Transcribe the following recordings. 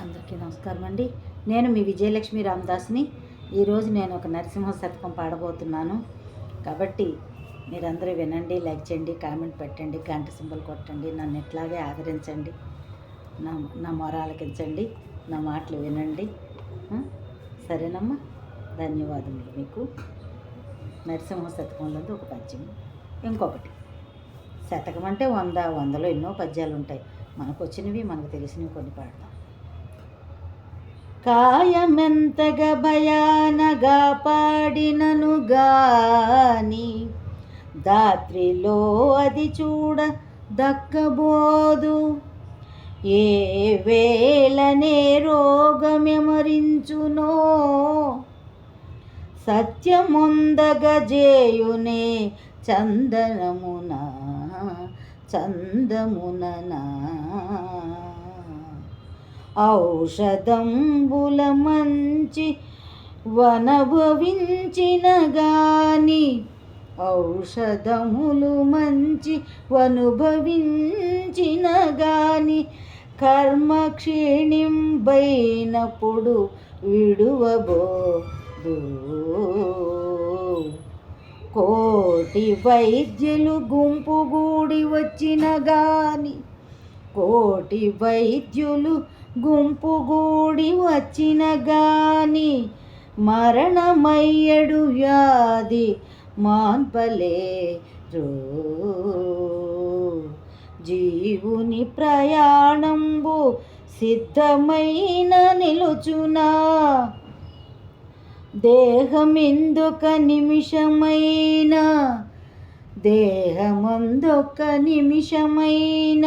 అందరికీ నమస్కారం అండి. నేను మీ విజయలక్ష్మి రామదాస్ని. ఈరోజు నేను ఒక నరసింహ శతకం పాడబోతున్నాను. కాబట్టి మీరందరూ వినండి లైక్ చేయండి కామెంట్ పెట్టండి గంట సింబల్ కొట్టండి నన్ను ఎట్లాగే ఆదరించండి నా నా మొరాలకించండి నా మాటలు వినండి. సరేనమ్మా? ధన్యవాదములు మీకు. నరసింహ శతకంలో ఒక పద్యం. ఇంకొకటి. శతకం అంటే వంద వందలో ఎన్నో పద్యాలు ఉంటాయి మనకు వచ్చినవి మనకు తెలిసినవి కొన్ని పాడతాం కాయమెంతగా భయానగా పాడినను గాని దాత్రిలో అది చూడ దక్కబోదు. ఏ వేళనే రోగమెమరించునో సత్యముందగజేయునే చందనమున చందముననా. ఔషధంబుల మంచి వనభవించిన గాని ఔషధములు మంచి వనుభవించిన గాని కర్మ క్షీణింబైనప్పుడు విడువబోదు కోటి వైద్యులు గుంపు గూడి వచ్చిన గాని కోటి వైద్యులు గుంపు గూడి వచ్చిన గాని మరణమయ్యడు వ్యాధి మాన్పలేరు జీవుని ప్రయాణంబు సిద్ధమైన నిలుచునా. దేహమిందొక నిమిషమైన దేహమందొక నిమిషమైన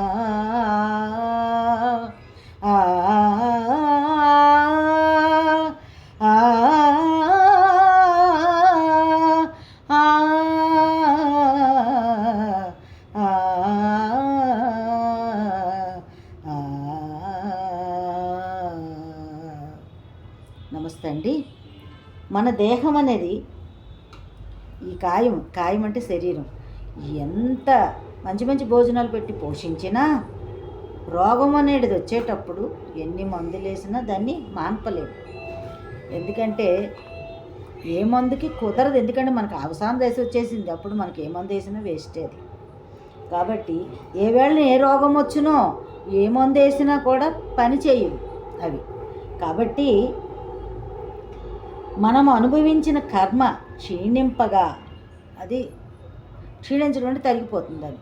నమస్తే అండి మన దేహం అనేది ఈ కాయం కాయం అంటే శరీరం. ఎంత మంచి మంచి భోజనాలు పెట్టి పోషించినా రోగం అనేది వచ్చేటప్పుడు ఎన్ని మందులు వేసినా దాన్ని మాన్పలేము. ఎందుకంటే ఏ మందుకి కుదరదు. ఎందుకంటే మనకు అవసరం దశ వచ్చేసింది. అప్పుడు మనకి ఏ మందు వేసినా వేస్టే అది. కాబట్టి ఏ వేళ ఏ రోగం వచ్చినో ఏ మందు వేసినా కూడా పని చేయదు అవి. కాబట్టి మనం అనుభవించిన కర్మ క్షీణింపగా అది క్షీణించడం అంటే తరిగిపోతుంది అది.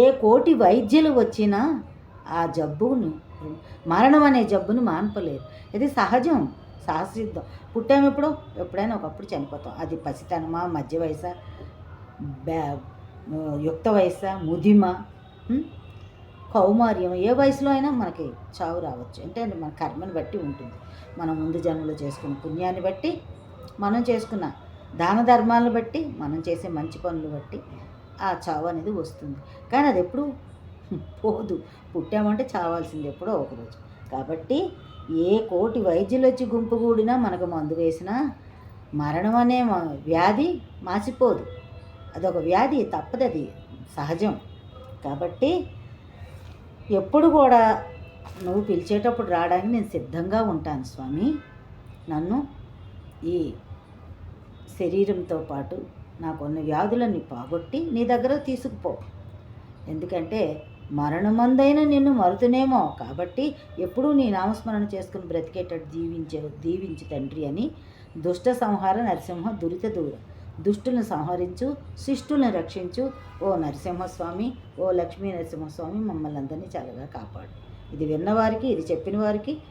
ఏ కోటి వైద్యులు వచ్చినా ఆ జబ్బును మరణం అనే జబ్బును మాన్పలేదు ఇది సహజం సహసిద్ధం పుట్టాము ఎప్పుడు? ఎప్పుడైనా ఒకప్పుడు చనిపోతాం. అది పసితనమా మధ్య వయస బ్యా యుక్త వయస ముదిమ కౌమార్యం. ఏ వయసులో అయినా మనకి చావు రావచ్చు. అంటే మన కర్మని బట్టి ఉంటుంది. మనం ముందు జన్మలో చేసుకున్న పుణ్యాన్ని బట్టి మనం చేసుకున్న దాన ధర్మాలను బట్టి మనం చేసే మంచి పనులు బట్టి ఆ చావు అనేది వస్తుంది. కానీ అది ఎప్పుడు పోదు. పుట్టామంటే చావాల్సింది ఎప్పుడో ఒకరోజు కాబట్టి ఏ కోటి వైద్యులు వచ్చి గుంపు కూడినా మనకు మందు వేసినా మరణం అనే వ్యాధి మాసిపోదు. అదొక వ్యాధి తప్పదది. సహజం. కాబట్టి ఎప్పుడు కూడా నువ్వు పిలిచేటప్పుడు రావడానికి నేను సిద్ధంగా ఉంటాను స్వామి. నన్ను ఈ శరీరంతో పాటు నాకున్న వ్యాధులన్నీ పోగొట్టి నీ దగ్గర తీసుకుపో. ఎందుకంటే మరణమందైన నిన్ను మరుతునేమో. కాబట్టి ఎప్పుడూ నీ నామస్మరణ చేసుకుని బ్రతికేటట్టు దీవించే దీవించి తండ్రి అని దుష్ట సంహార నరసింహ దురిత దూరం. దుష్టులను సంహరించు శిష్టులను రక్షించు. ఓ నరసింహస్వామి ఓ లక్ష్మీ నరసింహస్వామి మమ్మల్ని అందరినీ చల్లగా కాపాడు. ఇది విన్నవారికి ఇది చెప్పిన వారికి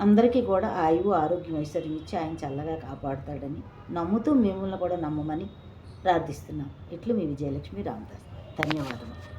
అందరికీ కూడా ఆయువు ఆరోగ్యం ఐశ్వర్యం ఇచ్చి ఆయన చల్లగా కాపాడుతాడని నమ్ముతూ మిమ్మల్ని కూడా నమ్మమని ప్రార్థిస్తున్నాం. ఇట్లు మీ విజయలక్ష్మి రామదాస్. ధన్యవాదములు.